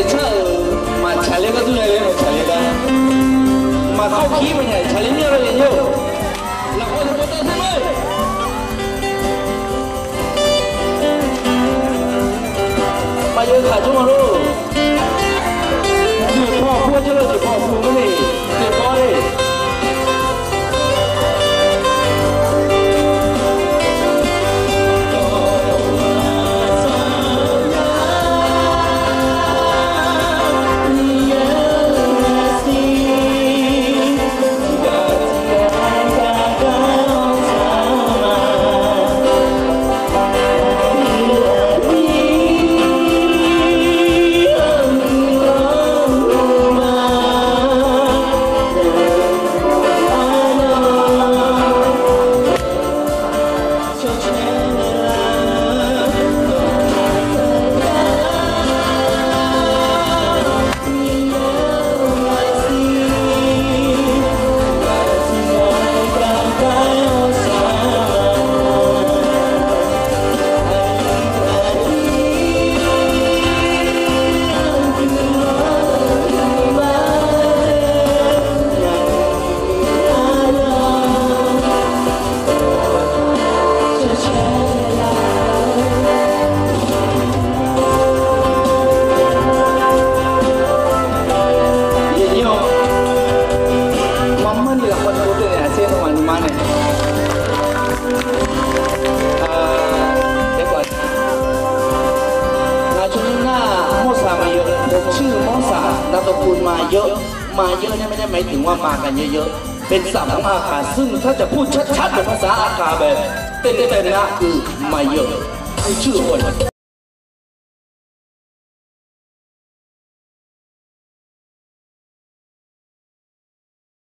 ม차례차 마 잘래가 들어야 잘래가 마 커피 뭐냐 잘래냐로 해요 라고เ못하는 มาเยอะขาจุ่มมารู้เดือดพ่อพูดเยอะเลดือดพ่อพูดก็ไม่เดือดพ่อ นามสกุลมาเยอะ มาเยอะเนี่ยไม่ได้หมายถึงว่ามากันเยอะๆ เป็นศัพท์ขอาคาซึ่งถ้าจะพูดชัดๆเป็นภาษาอาคาแบบเต็มๆนะคือมาเยอะคือชื่อคน